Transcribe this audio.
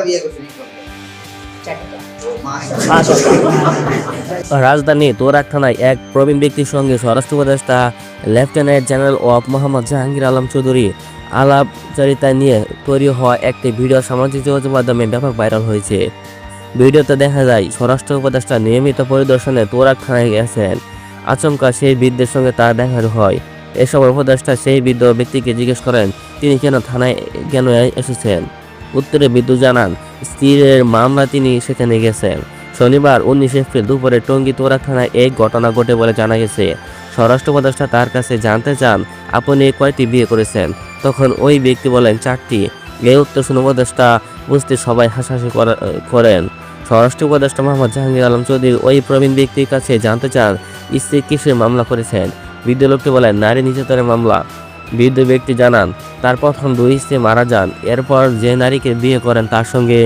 কটা বিয়ে করছেন মাশাআল্লাহ। রাজধানী তোরাক থানায় এক প্রবীণ ব্যক্তির সঙ্গে স্বরাষ্ট্র উপদেষ্টা লেফটেন্যান্ট জেনারেল অফ মোহাম্মদ জাহাঙ্গীর আলম চৌধুরী আলাপচারিতা নিয়ে তৈরি হওয়া একটি ভিডিও সামাজিক যোগাযোগ মাধ্যমে ব্যাপক ভাইরাল হয়েছে। ভিডিওতে দেখা যায় স্বরাষ্ট্র উপদেষ্টা নিয়মিত পরিদর্শনে তোরাক থানায় গেছেন। আচমকা সেই বৃদ্ধের সঙ্গে তার দেখা হয়। এসব উপদেষ্টা সেই বৃদ্ধ ব্যক্তিকে জিজ্ঞেস করেন তিনি কেন থানায় কেন এসেছেন? উত্তরে বিদ্যুৎ জানান, স্ত্রীর মামলা তিনি সেখানে গেছেন। শনিবার উনিশ এপ্রিল দুপুরে টঙ্গী তোরা থানায় এই ঘটনা ঘটে বলে জানা গেছে। স্বরাষ্ট্র উপদেষ্টা তার কাছে জানতে চান, আপনি কয়টি বিয়ে করেছেন? তখন ওই ব্যক্তি বলেন, চারটি। এই উত্তর শুনে উপদেষ্টা বুঝতে সবাই হাসাহাসি করা- করেন। স্বরাষ্ট্র উপদেষ্টা মোহাম্মদ জাহাঙ্গীর আলম চৌধুরী ওই প্রবীণ ব্যক্তির কাছে জানতে চান, স্ত্রী কিসের মামলা করেছেন? বৃদ্ধ লোকটি বলেন, নারী নির্যাতনের মামলা। বৃদ্ধ ব্যক্তি জানান, তার প্রথম দুই স্ত্রী মারা যান। এরপর যে নারীকে বিয়ে করেন তার সঙ্গে